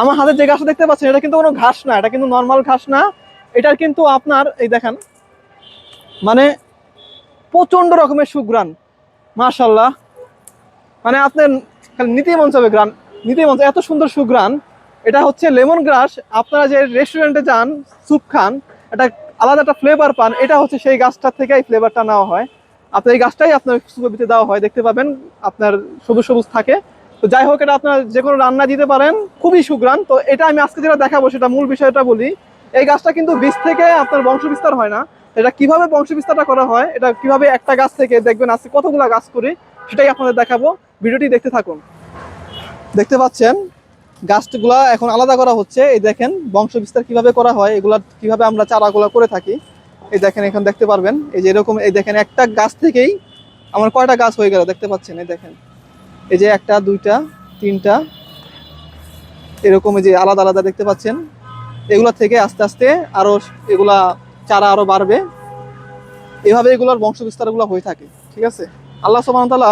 আমার হাতে যে ঘাসটা দেখতে পাচ্ছেন, এটা কিন্তু কোনো ঘাস না, এটা কিন্তু নর্মাল ঘাস না। এটার কিন্তু আপনার, এই দেখেন মানে প্রচণ্ড রকমের সুগ্রান মাশাল্লাহ মানে আপনার খালি নিতেই মন চাবে গ্রান নিতেই মন এত সুন্দর সুগ্রান এটা হচ্ছে লেমন গ্রাস, আপনারা যে রেস্টুরেন্টে যান, স্যুপ খান, এটা আলাদা একটা ফ্লেভার পান, এটা হচ্ছে সেই গাছটার থেকে এই ফ্লেভারটা নেওয়া হয়। আপনার এই গাছটাই আপনার সুপে দেওয়া হয়, দেখতে পাবেন, আপনার সবুজ সবুজ থাকে। তো যাই হোক, এটা আপনার যে কোনো রান্না দিতে পারেন। খুবই সুগ্রান তো এটা আমি আজকে যেটা দেখাবো, সেটা মূল বিষয়টা বলি। এই গাছটা কিন্তু বীজ থেকে আপনার বংশ বিস্তার হয় না। এটা কীভাবে বংশ বিস্তারটা করা হয়, এটা কীভাবে একটা গাছ থেকে, দেখবেন আজকে কতগুলা গাছ করি, সেটাই আপনাদের দেখাবো। ভিডিওটি দেখতে থাকুন। দেখতে পাচ্ছেন, গাছগুলা এখন আলাদা করা হচ্ছে। এই দেখেন বংশ বিস্তার কীভাবে করা হয়, এগুলা কীভাবে আমরা চারাগুলা করে থাকি। এই দেখেন, এখন দেখতে পারবেন। এই যে এরকম, এই দেখেন, একটা গাছ থেকেই আমার কয়টা গাছ হয়ে গেল, দেখতে পাচ্ছেন, এই দেখেন। এই যে একটা, দুইটা, তিনটা, এরকম যে আলাদা আলাদা দেখতে পাচ্ছেন। এগুলা থেকে আস্তে আস্তে আরও এগুলা চারা আরও বাড়বে। এভাবে এগুলোর বংশ বিস্তারগুলো হয়ে থাকে, ঠিক আছে? আল্লাহ তাআলা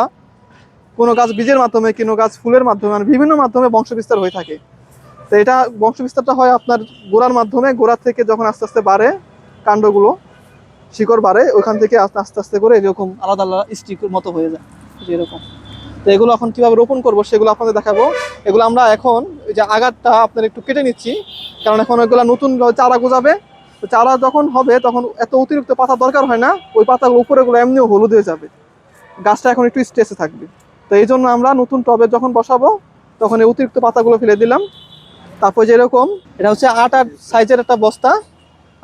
কোনো গাছ বীজের মাধ্যমে, কোনো গাছ ফুলের মাধ্যমে মানে বিভিন্ন মাধ্যমে বংশ বিস্তার হয়ে থাকে। তো এটা বংশ বিস্তারটা হয় আপনার গোড়ার মাধ্যমে গোড়ার থেকে যখন আস্তে আস্তে বাড়ে কাণ্ডগুলো, শিকড় বাড়ে, ওইখান থেকে আস্তে আস্তে আস্তে করে এরকম আলাদা আলাদা স্টিকের মতো হয়ে যায় এই যে এরকম তো এগুলো এখন কীভাবে রোপণ করব সেগুলো আপনাদের দেখাবো। এগুলো আমরা এখন যে আগারটা আপনার একটু কেটে নিচ্ছি, কারণ এখন ওইগুলো নতুন চারা গোজাবে। তো চারা যখন হবে তখন এত অতিরিক্ত পাতা দরকার হয় না, ওই পাতাগুলো উপরেগুলো এমনিও হলুদ হয়ে যাবে। গাছটা এখন একটু স্ট্রেসে থাকবে। তো এই জন্য আমরা নতুন টবে যখন বসাবো, তখন এই অতিরিক্ত পাতাগুলো ফেলে দিলাম। তারপর যেরকম, এটা হচ্ছে আট আট সাইজের একটা বস্তা।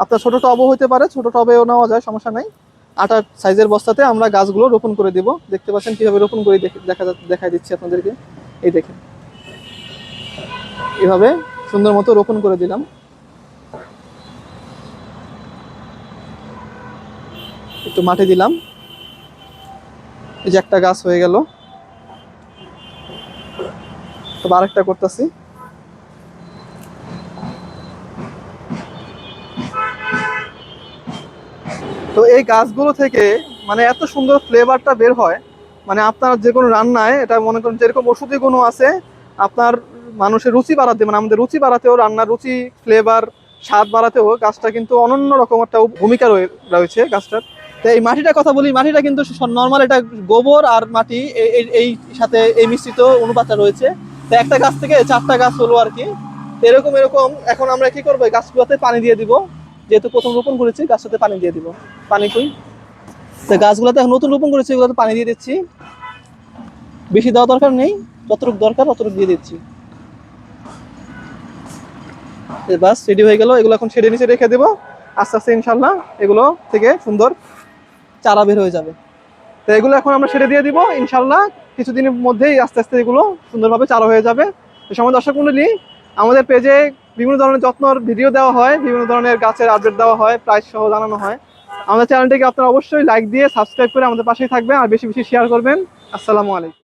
আপনার ছোটো টবও হতে পারে, ছোটো টবেও নেওয়া যায়, সমস্যা নাই। আট আট সাইজের বস্তাতে আমরা গাছগুলো রোপণ করে দিব। দেখতে পাচ্ছেন কীভাবে রোপণ করে দেখে- দেখা দিচ্ছি আপনাদেরকে। এই দেখেন। এভাবে সুন্দর মতো রোপণ করে দিলাম। একটু মাটি দিলাম। এই যে একটা গাছ হয়ে গেল। তবে আরেকটা করতেছি। তো এই গাছগুলো থেকে মানে এত সুন্দর ফ্লেভারটা বের হয় মানে আপনার যে কোনো রান্নায় এটা মনে করেন যেরকম ওষুধি গুণও আছে, আপনার মানুষের রুচি বাড়াতে মানে আমাদের রুচি বাড়াতেও, রান্নার রুচি ফ্লেভার স্বাদ বাড়াতেও গাছটা কিন্তু অনন্য রকম একটা ভূমিকা রয়ে- রয়েছে গাছটার। তো এই মাটিটার কথা বলি, মাটিটা কিন্তু নর্মাল এটা গোবর আর মাটি এই- সাথে এই মিশ্রিত অনুপাতটা রয়েছে। তো একটা গাছ থেকে চারটা গাছ হলো আর কি। এরকম এরকম, এখন আমরা কি করব? গাছগুলোতে পানি দিয়ে দিব। যেহেতু প্রথম রোপণ করেছি গাছটাতে পানি দিয়ে দিব। পানি কই? তো গাছগুলোতে এখন নতুন রোপণ করেছি, এগুলোতে পানি দিয়ে দিচ্ছি। বেশি দেওয়া দরকার নেই, যতটুকু দরকার ততটুকু দিয়ে দিচ্ছি। বাস রেডি হয়ে গেল, এগুলো এখন ছেড়ে নিচে রেখে দেবো। আস্তে আস্তে ইনশাল্লাহ এগুলো থেকে সুন্দর চারা বের হয়ে যাবে। তো এগুলো এখন আমরা ছেড়ে দিয়ে দিব ইনশাল্লাহ কিছুদিনের মধ্যেই আস্তে আস্তে এগুলো সুন্দরভাবে চারা হয়ে যাবে। সময় দর্শক মন্ডলী, আমাদের পেজে বিভিন্ন ধরনের যত্নর ভিডিও দেওয়া হয়, বিভিন্ন ধরনের গাছের আপডেট দেওয়া হয় প্রাইস সহ জানানো হয়। আমাদের চ্যানেলটিকে আপনারা অবশ্যই লাইক দিয়ে সাবস্ক্রাইব করে আমাদের পাশেই থাকবেন আর বেশি বেশি শেয়ার করবেন। আসসালামু আলাইকুম।